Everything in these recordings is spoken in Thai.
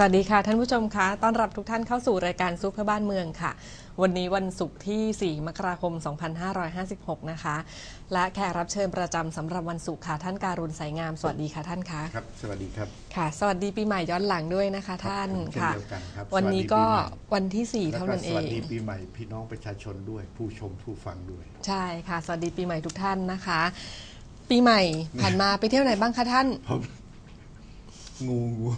สวัสดีค่ะ ท่านผู้ชมคะต้อนรับทุกท่านเข้าสู่รายการซุปเพื่อบ้านเมืองค่ะ วันนี้วันศุกร์ที่ 4 มกราคม 2556 นะคะ และแขกรับเชิญประจำสำหรับวันศุกร์ค่ะ ท่านการุณสายงาม สวัสดีค่ะท่านคะครับ สวัสดีครับค่ะ สวัสดีปีใหม่ย้อนหลังด้วยนะคะ ท่านเช่นค่ะเดียวกันครับวันนี้สวัสดีก็ปีใหม่วันที่4แล้วเท่าก็นั้นสเอวัสงดีปีใหม่พี่น้องประชาชนด้วย ผู้ชมผู้ฟังด้วย ใช่ค่ะ สวัสดีปีใหม่ทุกท่านนะคะ ปีใหม่ผ่านมาไปเที่ยวไหนบ้างคะท่านผมงูงู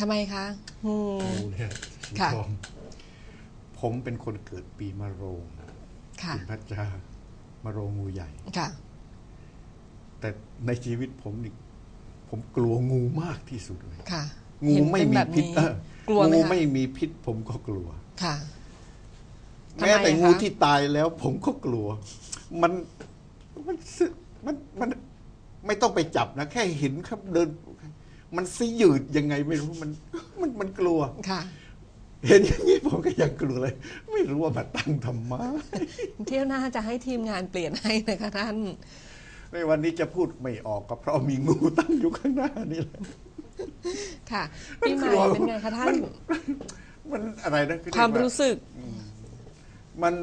ทำไมคะงูงูเนี่ยสีค่ะทองผมเป็นคนเกิดปีมะโรงค่ะ คุณพัชจามะโรงงูใหญ่ ค่ะ แต่ในชีวิตผมนี่ผมกลัวงูมากที่สุดเลย ค่ะงูเห็นไม่เป็นมีแบบพิษนี้เออกลัวไหมงูคะไม่มีพิษ ผมก็กลัว ค่ะ ทำไมแม้แต่อะคะงูที่ตายแล้วผมก็กลัว มันมันสึมันมัน ไม่ต้องไปจับนะ แค่เห็นครับเดิน มันสยืดยังไงไม่รู้มันมันมันกลัวค่ะ เห็นอย่างนี้ผมก็ยังกลัวเลย ไม่รู้ว่ามาตั้งทำไมเที่ยวหน้าจะให้ทีมงานเปลี่ยนให้นะคะท่านในวันนี้จะพูดไม่ออกก็เพราะมีงูตั้งอยู่ข้างหน้านี่แหละค่ะปีใหม่เป็นไงคะท่าน มันอะไรนะความรู้สึก มัน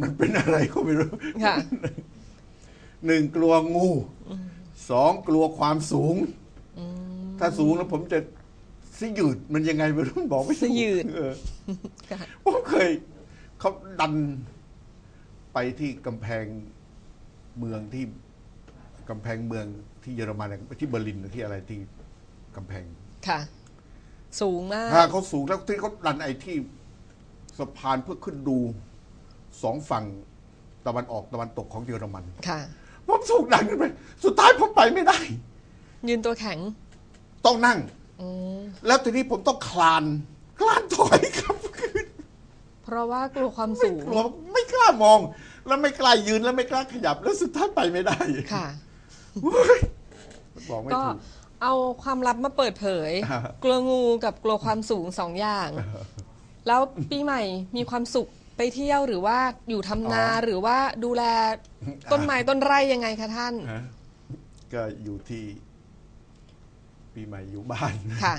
มันเป็นอะไรก็ไม่รู้ค่ะหนึ่งกลัวงูสองกลัวความสูง ถ้าสูงแล้วผมจะสยืดมันยังไงไม่รู้บอกไม่ถูกสยืด เออค่ะผมเคยเขาดันไปที่กำแพงเมืองที่กำแพงเมืองที่เยอรมันอะที่เบอร์ลินหรือที่อะไรที่กำแพง ค่ะ สูงมาก ถ้าเขาสูงแล้วที่เขาดันไอ้ที่สะพานเพื่อขึ้นดูสองฝั่งตะวันออกตะวันตกของเยอรมันค่ะ ผมถูกดันขึ้นไป สุดท้ายผมไปไม่ได้ ยืนตัวแข็ง ต้องนั่ง อืมแล้วทีนี้ผมต้องคลาน คลานถอยครับขึ้นเพราะว่ากลัวความไม่สูงกลัวไม่กล้ามอง แล้วไม่กล้ายืนแล้วไม่กล้าขยับ แล้วสุดท้ายไปไม่ได้ค่ะโอ้ยบอกไม่ก็ถูก เอาความลับมาเปิดเผย อ่า กลัวงูกับกลัวความสูงสองอย่าง แล้วปีใหม่มีความสุขไปเที่ยวหรือว่าอยู่ทำนาหรือว่าดูแลต้นไม้ต้นไร่ยังไงคะท่าน ฮะก็อยู่ที่ ปีใหม่อยู่บ้าน ค่ะ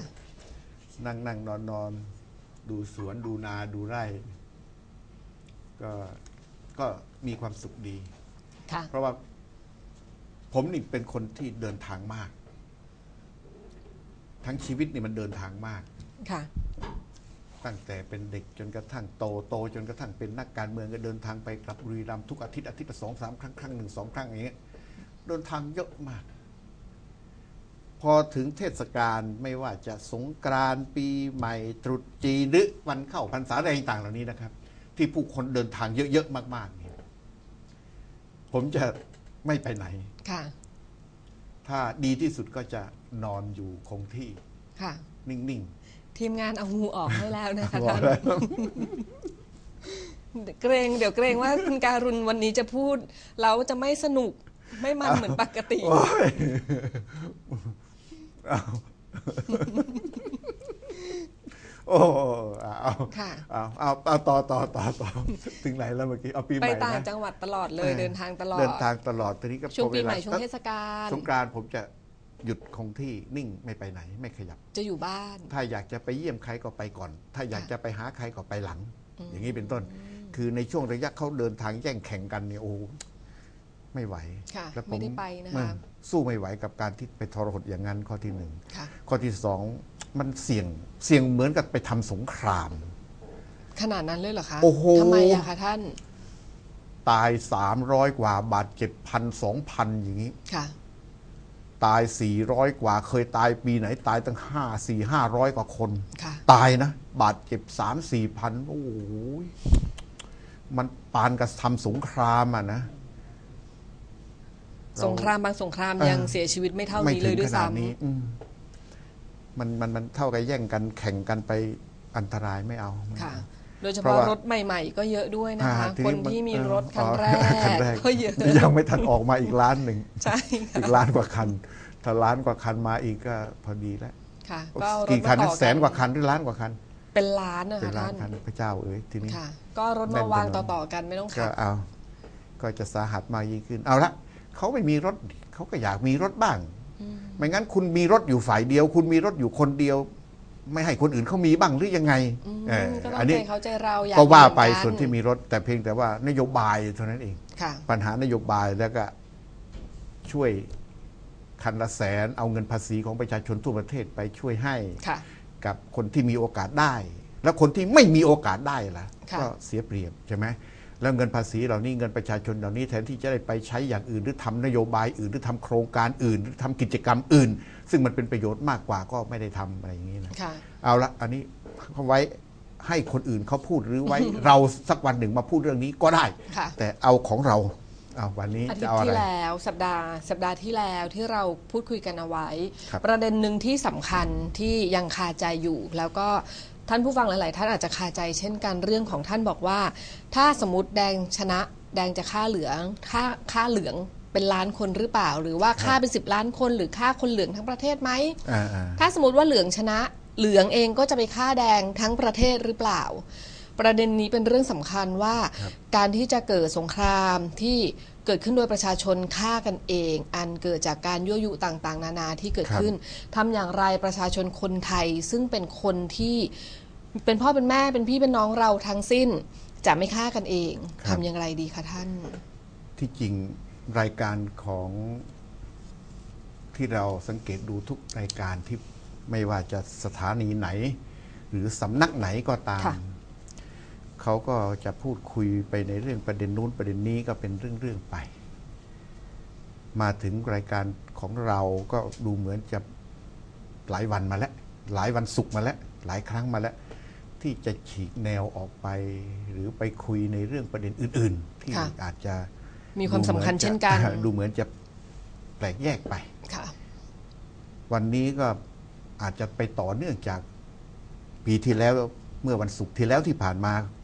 นั่งนั่งนอนนอนดูสวนดูนาดูไร่ ก็ก็มีความสุขดี ค่ะ เพราะว่าผมนี่เป็นคนที่เดินทางมาก ทั้งชีวิตนี่มันเดินทางมาก ค่ะ ตั้งแต่เป็นเด็กจนกระทั่งโตโต จนกระทั่งเป็นนักการเมืองก็เดินทางไปกลับบุรีรัมย์ทุกอาทิตย์อาทิตย์ละสองสามครั้งครั้งหนึ่งสองครั้งอย่างเงี้ยเดินทางเยอะมาก พอถึงเทศกาลไม่ว่าจะสงกรานต์ปีใหม่ตรุษจีนหรือวันเข้าพรรษาอะไรต่างๆเหล่านี้นะครับ ที่ผู้คนเดินทางเยอะๆมากๆเนี่ยผมจะไม่ไปไหนค่ะ ถ้าดีที่สุดก็จะนอนอยู่คงที่ค่ะ นิ่งทีมงานเอางูออกให้แล้วนะคะๆท่านเกรงเดี๋ยวเกรงว่าคุณการุณวันนี้จะพูดแล้วจะไม่สนุกไม่มันเหมือนปกติ โอ้ยเอา โอ้เอาค่ะ เอาเอาเอาต่อต่อต่อต่อถึงไหนแล้วเมื่อกี้เอาปีใหไปม่ต่างนะจังหวัดตลอดเลยเออเดินทางตลอด เดินทางตลอดทีนี้ก็ช่วงปีใหม่พอช่วงเทศกาล สงกรานต์ผมจะหยุดคงที่นิ่งไม่ไปไหนไม่ขยับ จะอยู่บ้าน ถ้าอยากจะไปเยี่ยมใครก็ไปก่อน ถ้าอยากจะไปหาใครก็ไปหลังอย่างนี้เป็นต้น คือในช่วงระยะเขาเดินทางแย่งแข่งกันเนี่ยโอ้โห ไม่ไหวค่ะแล้วผไม่ได้ไปนะคะเออสู้ไม่ไหวกับการที่ไปทรหดอย่างนั้นข้อที่หนึ่งค่ะข้อที่สองมันเสี่ยงเสี่ยงเหมือนกับไปทำสงคราม ขนาดนั้นเลยเหรอคะโอ้โห ทำไมอะคะท่านตายสามร้อยกว่าบาดเจ็บพันสองพันอย่างนี้ ค่ะ ตายสี่ร้อยกว่า เคยตายปีไหนตายตั้งห้าสี่ห้าร้อยกว่าคน ค่ะ ตายนะ บาดเจ็บสามสี่พันโอ้โหมันปานกับทำสงครามอะนะเรา สงครามบางสงครามเออยังเสียชีวิตไม่เท่าไม่นี้ถึเลยงด้ขวยนาดนี้ซ้ำอืมมันมันมันเท่ากับแย่งกันแข่งกันไปอันตรายไม่เอาไม่ค่ะเอาโดยเฉเพราะพาะว่ารถใหม่ ๆ ก็เยอะด้วยนะอ่าคะทีคนมัที่มีเออรถคันอ๋อแรคันแรกกก็เยอะยังไม่ทันออกมาอีกล้านหนึ่งใช่ค่ะอีกล้านกว่าคัน ถ้าล้านกว่าคันมาอีกก็พอดีแล้วค่ะก็เอารถกี่คันมานะต่อแสนกว่าคันหรือล้านกว่าคัน เป็นล้านนะเป็คะนล้านท่านคันพระเจ้าเอ้ยทีนี้ค่ะก็รถแน่มานวางไปหน่อยต่อๆกันไม่ต้องก็ขับเอา ก็จะสาหัสมากยิ่งขึ้นเอาละ เขาไม่มีรถเขาก็อยากมีรถบ้าง ไม่งั้นคุณมีรถอยู่ฝ่ายเดียว คุณมีรถอยู่คนเดียว ไม่ให้คนอื่นเขามีบ้างหรือยังไงอืมเออก็ต้ออังนใจนี้เขาใจเราอยากก็ว่าไปเหมือกัส่วนที่มีรถ แต่เพียงแต่ว่านโยบายเท่านั้นเองค่ะปัญหานโยบายแล้วก็ช่วยคันละแสนเอาเงินภาษีของประชาชนทั่วประเทศไปช่วยให้ค่ะกับคนที่มีโอกาสได้ แล้วคนที่ไม่มีโอกาสได้ล่ะค่ะก็เสียเปรียบใช่ไหม แล้วเงินภาษีเหล่านี้เงินประชาชนเหล่านี้แทนที่จะได้ไปใช้อย่างอื่น หรือทำนโยบายอื่น หรือทำโครงการอื่น หรือทำกิจกรรมอื่น ซึ่งมันเป็นประโยชน์มากกว่าก็ไม่ได้ทำอะไรอย่างนี้นะค่ะเอาละอันนี้เขาไว้ให้คนอื่นเขาพูดหรือไว้เราสักวันหนึ่งมาพูดเรื่องนี้ก็ได้ค่ะแต่เอาของเราเอาวันนี้อาทิจะตเอาย์อะไรที่แล้วสัปดาห์ สัปดาห์ที่แล้วที่เราพูดคุยกันเอาไว้ครับประเด็นหนึ่งที่สำคัญที่ยังคาใจอยู่แล้วก็ ท่านผู้ฟังหลาย ๆ ท่านอาจจะคาใจ เช่นกันเรื่องของท่านบอกว่า ถ้าสมมติแดงชนะแดงจะฆ่าเหลืองฆ่าฆ่าเหลืองเป็นล้านคนหรือเปล่า หรือว่าฆ่าเป็นสิบล้านคน หรือฆ่าคนเหลืองทั้งประเทศไหมอ่าอ่าถ้าสมมติว่าเหลืองชนะ เหลืองเองก็จะไปฆ่าแดงทั้งประเทศหรือเปล่า ประเด็นนี้เป็นเรื่องสำคัญว่า การที่จะเกิดสงครามที่ เกิดขึ้นโดยประชาชนฆ่ากันเอง อันเกิดจากการยั่วยุต่างๆ นานาที่เกิดขึ้นทำอย่างไรประชาชนคนไทยซึ่งเป็นคนที่เป็นพ่อเป็นแม่เป็นพี่เป็นน้องเราทั้งสิ้น จะไม่ฆ่ากันเองทำอย่างไรดีคะท่าน ที่จริงรายการของที่เราสังเกตดูทุกรายการที่ไม่ว่าจะสถานีไหน หรือสำนักไหนก็ตามค่ะ เขาก็จะพูดคุยไปในเรื่องประเด็นนู้นประเด็นนี้ก็เป็นเรื่องๆไป มาถึงรายการของเราก็ดูเหมือนจะหลายวันมาแล้ว หลายวันศุกร์มาแล้ว หลายครั้งมาแล้ว ที่จะฉีกแนวออกไป หรือไปคุยในเรื่องประเด็นอื่น ๆ ที่ค่ะอาจจะมีความสำคัญเช่นกันดูเหมือนจะแปลกแยกไป ค่ะ วันนี้ก็อาจจะไปต่อเนื่องจากปีที่แล้วเมื่อวันศุกร์ที่แล้วที่ผ่านมาค่ะ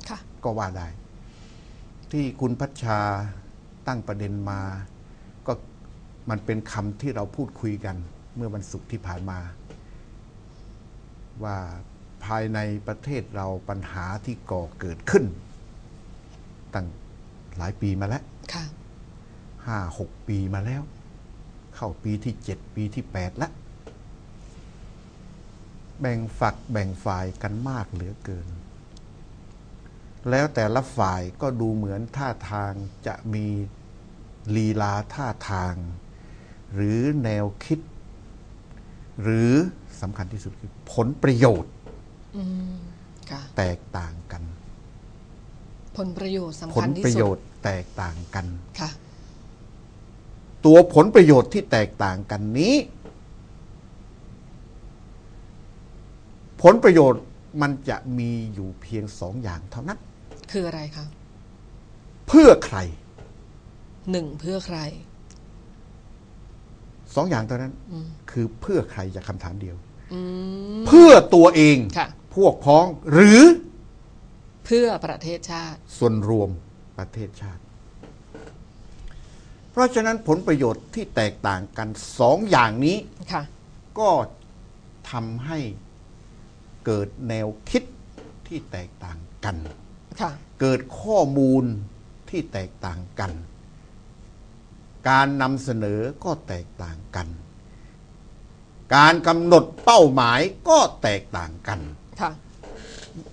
ก็ว่าได้ ที่คุณพัชชาตั้งประเด็นมา ก็มันเป็นคำที่เราพูดคุยกันเมื่อวันศุกร์ที่ผ่านมา ว่าภายในประเทศเราปัญหาที่ก่อเกิดขึ้น ตั้งหลายปีมาแล้วค่ะห้าหกปีมาแล้ว เข้าปีที่เจ็ดปีที่แปดแล้วแบ่งฝักแบ่งฝ่ายกันมากเหลือเกิน แล้วแต่ละฝ่ายก็ดูเหมือนท่าทางจะมีลีลาท่าทาง หรือแนวคิด หรือสำคัญที่สุดคือผลประโยชน์อืมค่ะแตกต่างกัน ผลประโยชน์สำผคัลญที่ประสุโยดชน์แตกต่างกันค่ะตัวผลประโยชน์ที่แตกต่างกันนี้ ผลประโยชน์มันจะมีอยู่เพียงสองอย่างเท่านั้น คืออะไรคะ เพื่อใครหนึ่งเพื่อใครสองอย่างเท่านั้น คือเพื่อใครจากคำถามเดียวอืมเพื่อตัวเองค่ะพวกพ้องหรือ เพื่อประเทศชาติ ส่วนรวมประเทศชาติ เพราะฉะนั้นผลประโยชน์ที่แตกต่างกันสองอย่างนี้ค่ะก็ทำให้เกิดแนวคิดที่แตกต่างกันค่ะ เกิดข้อมูลที่แตกต่างกัน การนำเสนอก็แตกต่างกัน การกำหนดเป้าหมายก็แตกต่างกันค่ะ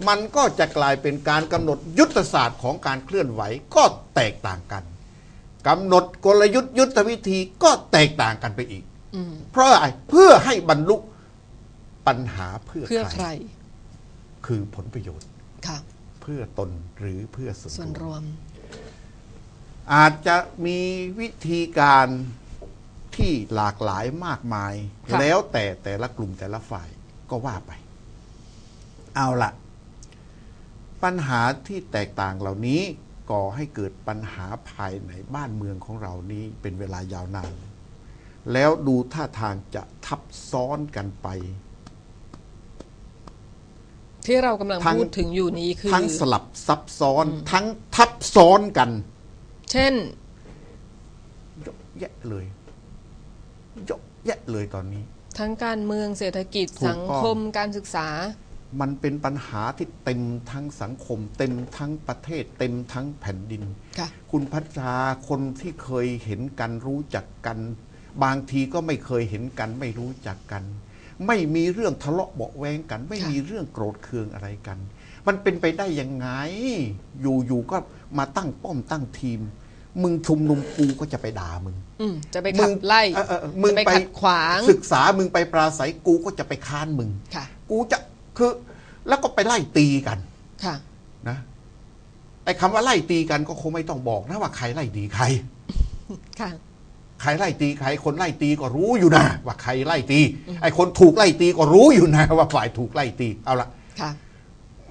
มันก็จะกลายเป็นการกำหนดยุทธศาสตร์ของการเคลื่อนไหวก็แตกต่างกันกำหนดกลยุทธ์ยุทธวิธีก็แตกต่างกันไปอีกอืมเพราะอะไรเพื่อให้บรรลุปัญหาเพื่อเพื่อใคใครรคือผลประโยชน์ค่ะเพื่อตนหรือเพื่อส่วนส่วนรรวมวม อาจจะมีวิธีการที่หลากหลายมากมายค่ะแล้วแต่แต่ละกลุ่มแต่ละฝ่ายก็ว่าไป เอาละปัญหาที่แตกต่างเหล่านี้ก่อให้เกิดปัญหาภายในบ้านเมืองของเรานี้เป็นเวลายาวนาน แล้วดูท่าทางจะทับซ้อนกันไป ที่เรากำลังทั้ง พูดถึงอยู่นี้คือ ทั้งสลับซับซ้อน ทั้งทับซ้อนกันเช่น เยอะแยะเลยเยอะแยะเลยตอนนี้ ทั้งการเมืองเศรษฐกิจถูกสังต้องคมการศึกษา มันเป็นปัญหาที่เต็มทั้งสังคม เต็มทั้งประเทศ เต็มทั้งแผ่นดิน ค่ะ คุณพัชชาคนที่เคยเห็นกันรู้จักกัน บางทีก็ไม่เคยเห็นกันไม่รู้จักกัน ไม่มีเรื่องทะเลาะเบาะแวงกัน ไม่ค่ะมีเรื่องโกรธเคืองอะไรกัน มันเป็นไปได้ยังไง อยู่ๆก็มาตั้งป้อมตั้งทีม มึงชุมนุมกูก็จะไปด่ามึงอืมจะไปขับไล่เออเออมึงจะไปไปขัดขวาง ศึกษามึงไปปราศัยกูก็จะไปค้านมึงค่ะกูจะคือแล้วก็ไปไล่ตีกันค่ะนะไอ้คำว่าไล่ตีกันก็คงไม่ต้องบอกนะว่าใครไล่ตีใครค่ะ ใครไล่ตีใครคนไล่ตีก็รู้อยู่นะ ว่าใครไล่ตีไอ้คนถูกไล่ตีก็รู้อยู่นะ ว่าฝ่ายถูกไล่ตีเอาละค่ะ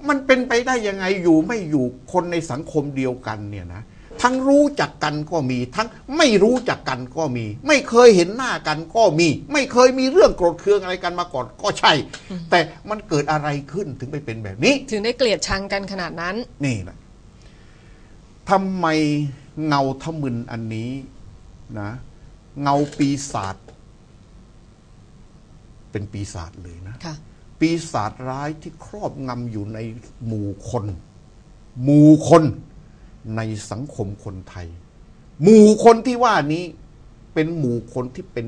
มันเป็นไปได้ยังไงอยู่ไม่อยู่คนในสังคมเดียวกันเนี่ยนะทั้งรู้จักกันก็มี ทั้งไม่รู้จักกันก็มี ไม่เคยเห็นหน้ากันก็มี ไม่เคยมีเรื่องโกรธเคืองอะไรกันมาก่อนก็ใช่ แต่มันเกิดอะไรขึ้นถึงไปเป็นแบบนี้ ถึงได้เกลียดชังกันขนาดนั้น นี่แหละทำไมเงาทมึนอันนี้นะ เงาปีศาจเป็นปีศาจเลยนะค่ะปีศาจร้ายที่ครอบงำอยู่ในหมู่คน หมู่คนในสังคมคนไทย หมู่คนที่ว่านี้เป็นหมู่คนที่เป็น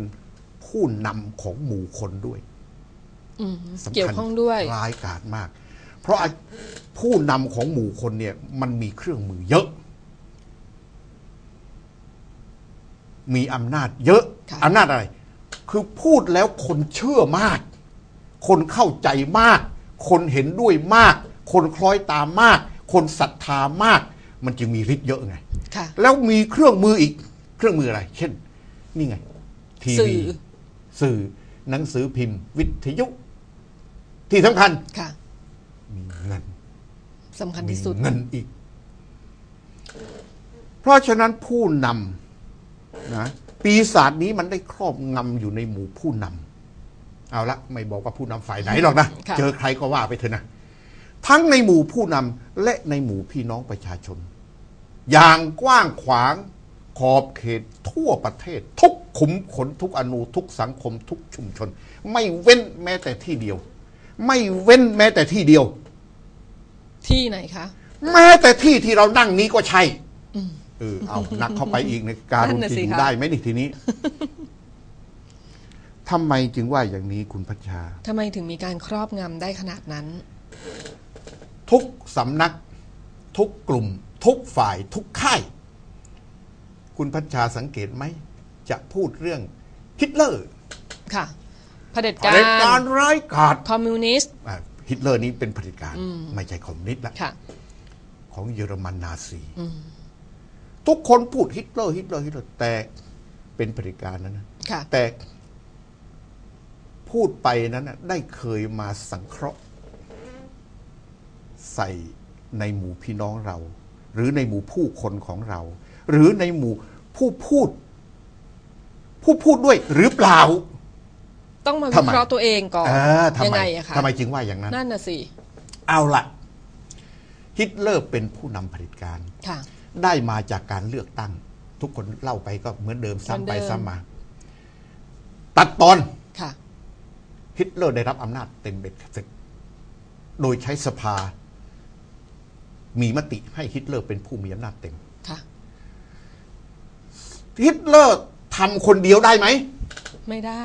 ผู้นำของหมู่คนด้วยอืมสำคัญเกี่ยวข้องด้วยร้ายกาจมาก เพราะผู้นำของหมู่คนเนี่ย มันมีเครื่องมือเยอะ มีอำนาจเยอะค่ะอำนาจอะไร คือพูดแล้วคนเชื่อมาก คนเข้าใจมาก คนเห็นด้วยมาก คนคล้อยตามมาก คนศรัทธามาก มันจึงมีฤทธิ์เยอะไงค่ะแล้วมีเครื่องมืออีกเครื่องมืออะไร เช่น นี่ไง ทีสื่วีอสื่อหนังสือพิมพ์ วิทยุ ที่สำคัญค่ะมีเงินสำคัญมีที่สุดเงินอีก เพราะฉะนั้นผู้นำ นะปีศาจนี้มันได้ครอบงำอยู่ในหมู่ผู้นำเอาละไม่บอกว่าผู้นำฝ่ายไหนหรอกนะค่ะเจอใครก็ว่าไปเถอะนะ ทั้งในหมู่ผู้นำและในหมู่พี่น้องประชาชน อย่างกว้างขวางขอบเขตทั่วประเทศ ทุกขุมขนทุกอนูทุกสังคมทุกชุมชน ไม่เว้นแม้แต่ที่เดียว ไม่เว้นแม้แต่ที่เดียว ที่ไหนคะ แม้แต่ที่ที่เรานั่งนี้ก็ใช่ เออเอานักเข้าไปอีกในการนั่รุนนน่ะจะสิอยู่คะได้ไหมนี่ทีนี้ทำไมจึงว่าอย่างนี้คุณพัชชาทำไมถึงมีการครอบงำได้ขนาดนั้น ทุกสำนัก ทุกกลุ่ม ทุกฝ่าย ทุกค่าย คุณพัชชาสังเกตไหม จะพูดเรื่องฮิตเลอร์ ค่ะเผด็จเผกาด็จการรร้ายกาจคอมมิวนิสต์อะฮิตเลอร์นี้เป็นเผด็จการ ไม่ใช่คอมมิวนิสต์ละค่ะของเยอรมันนาซี ทุกคนพูดฮิตเลอร์ฮิตเลอร์ฮิตเลอร์แต่เป็นเผด็จการนั้นนะค่ะแต่พูดไปนั้นน่ะได้เคยมาสังเคราะห์ ใส่ในหมู่พี่น้องเรา หรือในหมู่ผู้คนของเรา หรือในหมู่ผู้พูด ผู้พูดด้วยหรือเปล่า ต้องมาทำวิไมเคราะห์ตัวเองก่อนเออทำยังไมไงอะคะทำไมจึงว่าอย่างนั้น นั่นน่ะสิ เอาละฮิตเลอร์เป็นผู้นำเผด็จการค่ะ ได้มาจากการเลือกตั้ง ทุกคนเล่าไปก็เหมือนเดิมซ้ำไปเหมือนเดิมซ้ำมา ตัดตอนค่ะฮิตเลอร์ได้รับอำนาจเต็มเบ็ดเสร็จ โดยใช้สภา มีมติให้ฮิตเลอร์เป็นผู้มีอำนาจเต็มค่ะฮิตเลอร์ทำคนเดียวได้ไหม ไม่ได้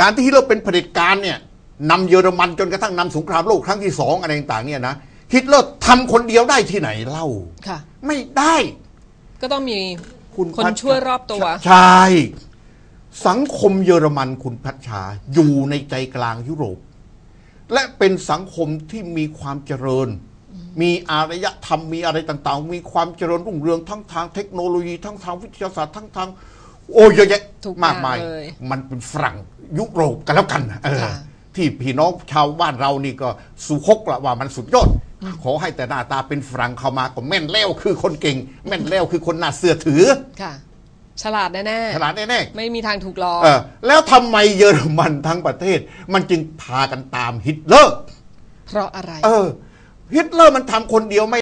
การที่ฮิตเลอร์เป็นเผด็จการเนี่ยนำเยอรมันจนกระทั่งนำสงครามโลกครั้งที่สองอะไรต่าง ๆ เนี่ยนะ ฮิตเลอร์ทำคนเดียวได้ที่ไหนเล่า ค่ะ ไม่ได้ ก็ต้องมีคุณคนพัชช่วยรอบตัว ใช่ สังคมเยอรมันคุณพัชชาอยู่ในใจกลางยุโรป และเป็นสังคมที่มีความเจริญ มีอารยธรรมมีอะไรต่างๆ มีความเจริญรุ่งเรืองทั้งทางเทคโนโลยีทั้งทางวิทยาศาสตร์ทั้งทาง โอ้เยอะแยะทุกมากมายอย่างเลย มันเป็นฝรั่งยุโรปกันแล้วกันนะเออ ค่ะ ที่พี่น้องชาวบ้านเรานี่ก็สุคกละว่ามันสุดยอด ขอให้แต่หน้าตาเป็นฝรั่งเข้ามาก็แม่นแล้วคือคนเก่ง แม่นแล้วคือคนน่าเสื่อถือ ค่ะ ฉลาดแน่ขนาดแน่ๆไม่มีทางถูกหลอกๆเออแล้วทำไมเยอรมันทั้งประเทศ มันจึงพากันตามฮิตเลอร์เพราะอะไร เออ ฮิตเลอร์มันทำคนเดียวไม่